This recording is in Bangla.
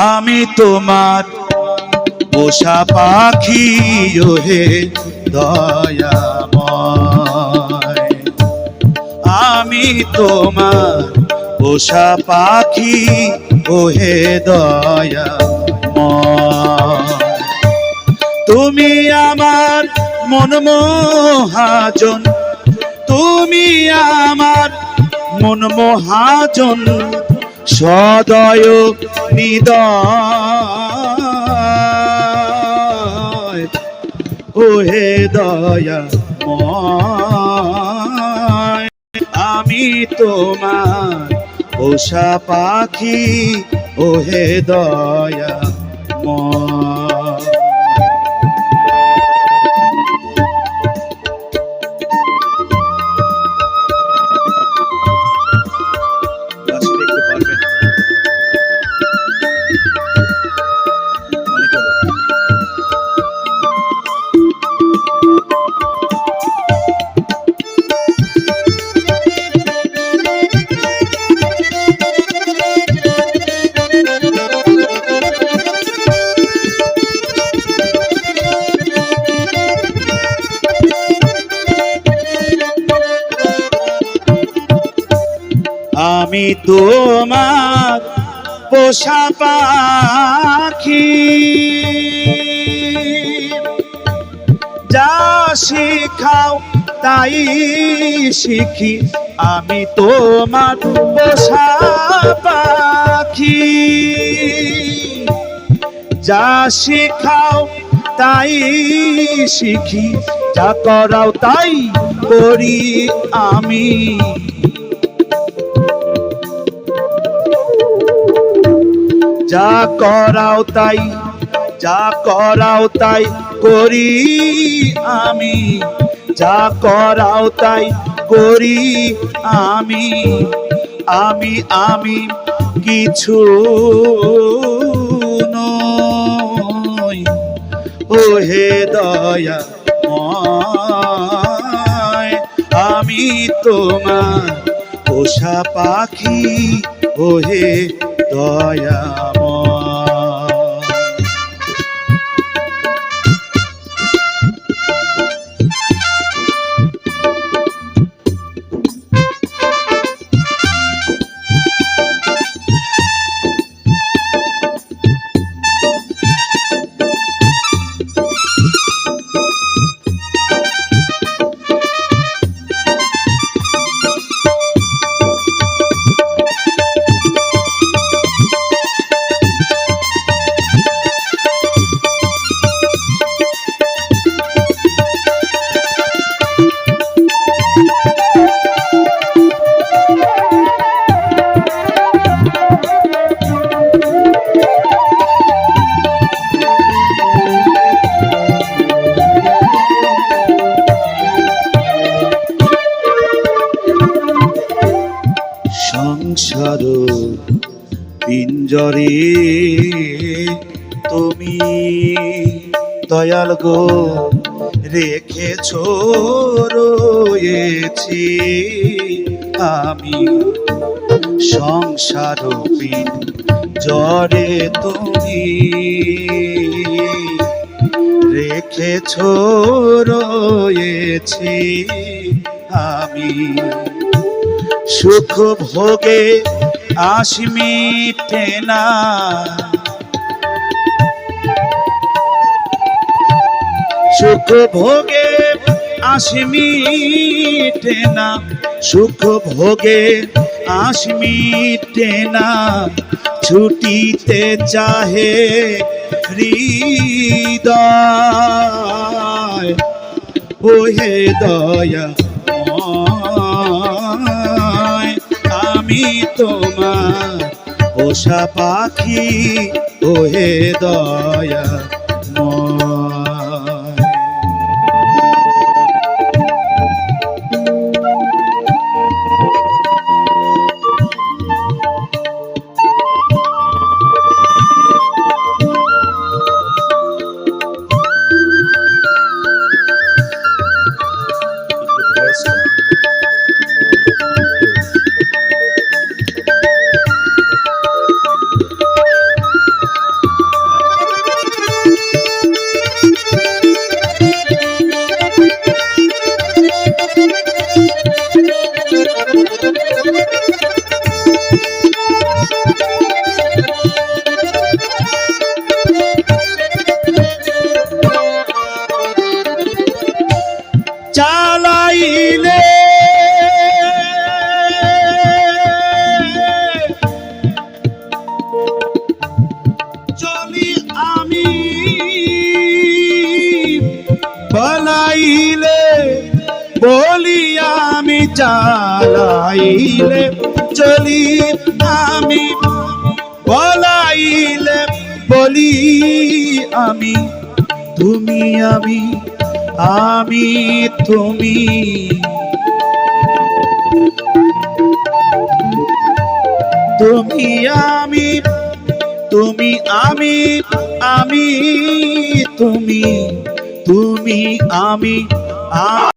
আমি তোমার পোষা পাখি, ওহে দয়াময়। আমি তোমার পোষা পাখি, ওহে দয়াময়। তুমি আমার মনমোহাজন তুমি আমার মন মহাজন। সদয় নিদয়। ওহে দয়া আমি তোমার পোষা পাখি। ওহে দয়া ময় আমি তোমার পোষা পাখি। যা শিখাও তাই শিখি, আমি তোমার পোষা পাখি। যা শিখাও তাই শিখি, যা করাও তাই করি আমি। যা করাও তাই, যা করাও তাই করি আমি, যা করাও তাই করি আমি আমি আমি কিছু নই। ও হে দয়া আমি তোমার পোষা পাখি ও হে সংসার পিঞ্জরে তুমি দয়াল গো রেখেছ রয়েছি আমি। সংসার জরে তুমি রেখেছ রয়েছি আমি। সুখ ভোগে আশ মিটে না সুখ ভোগে আশ মিটে না সুখ ভোগে আশ মিটে না ছুটিতে চাহে হৃদয়, ওহে দয়া। আমি তোমার ওষা পাখি ওহে দয়া। চালাইলে। চলি আমি বলাইলে বলি আমি চালাইলে। চলি আমি বলাইলে বলি আমি তুমি আমি আমি তুমি। তুমি আমি তুমি আমি আমি তুমি তুমি আমি